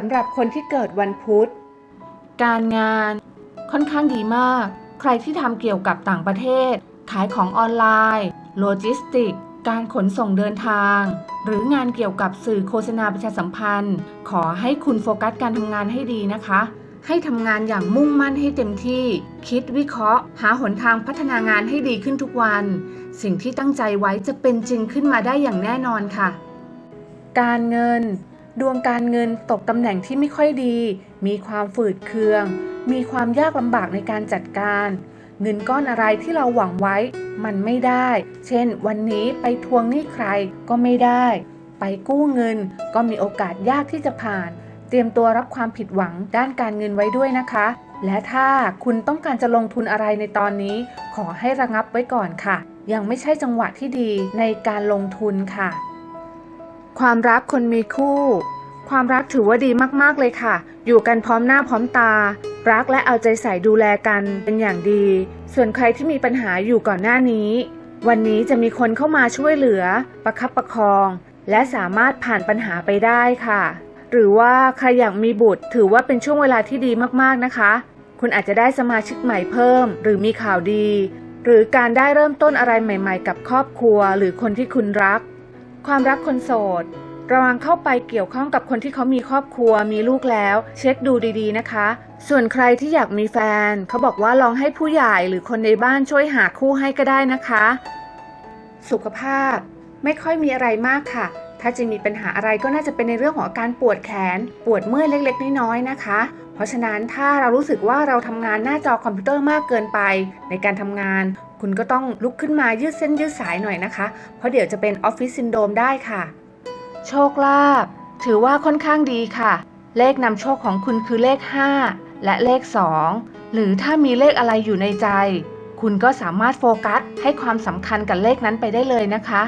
สำหรับคนที่เกิดวันพุธ การงานค่อนข้างดีมาก ใครที่ทำเกี่ยวกับต่างประเทศ ขายของออนไลน์ โลจิสติก การขนส่งเดินทาง หรืองานเกี่ยวกับสื่อโฆษณาประชาสัมพันธ์ ขอให้คุณโฟกัสการทำงานให้ดีนะคะ ให้ทำงานอย่างมุ่งมั่นให้เต็มที่ คิดวิเคราะห์ หาหนทางพัฒนางานให้ดีขึ้นทุกวัน สิ่งที่ตั้งใจไว้จะเป็นจริงขึ้นมาได้อย่างแน่นอนค่ะ การเงิน ดวงการเงินตกตำแหน่งที่ไม่ค่อยดี มีความฝืดเคือง มีความยากลำบากในการจัดการ เงินก้อนอะไรที่เราหวังไว้ มันไม่ได้ เช่น วันนี้ไปทวงหนี้ใครก็ไม่ได้ ไปกู้เงินก็มีโอกาสยากที่จะผ่าน เตรียมตัวรับความผิดหวังด้านการเงินไว้ด้วยนะคะ และถ้าคุณต้องการจะลงทุนอะไรในตอนนี้ ขอให้ระงับไว้ก่อนค่ะ ยังไม่ใช่จังหวะที่ดีในการลงทุนค่ะ ความรักคนมีคู่ ความรักถือว่าดีมากๆเลยค่ะ อยู่กันพร้อมหน้าพร้อมตา รักและเอาใจใส่ดูแลกันเป็นอย่างดี ส่วนใครที่มีปัญหาอยู่ก่อนหน้านี้ วันนี้จะมีคนเข้ามาช่วยเหลือ ประคับประคอง และสามารถผ่านปัญหาไปได้ค่ะ หรือว่าใครอยากมีบุตรถือว่าเป็นช่วงเวลาที่ดีมากๆนะคะ คุณอาจจะได้สมาชิกใหม่เพิ่ม หรือมีข่าวดี หรือการได้เริ่มต้นอะไรใหม่ ๆ กับครอบครัว หรือคนที่คุณรัก ความรักคนโสด ระวังเข้าไปเกี่ยวข้องกับคนที่เขามีครอบครัวมีลูกแล้ว เช็คดูดีๆนะคะ ส่วนใครที่อยากมีแฟน เขาบอกว่าลองให้ผู้ใหญ่หรือคนในบ้านช่วยหาคู่ให้ก็ได้นะคะ สุขภาพ ไม่ค่อยมีอะไรมากค่ะ ถ้าจะมีปัญหาอะไรก็น่าจะเป็นในเรื่องของอาการปวดแขน ปวดเมื่อยเล็ก ๆ น้อยๆนะคะ เพราะฉะนั้นถ้าเรารู้สึกว่าเราทำงานหน้าจอคอมพิวเตอร์มากเกินไป ในการทำงาน คุณก็ต้องลุกขึ้นมายืดเส้นยืดสายหน่อยนะคะ เพราะเดี๋ยวจะเป็นออฟฟิศซินโดรมได้ค่ะ โชคลาภถือว่าค่อนข้างดีค่ะ เลขนำโชคของคุณคือเลข 5 และเลข 2 หรือถ้ามีเลขอะไรอยู่ในใจ คุณก็สามารถโฟกัสให้ความสำคัญกับเลขนั้นไปได้เลยนะคะ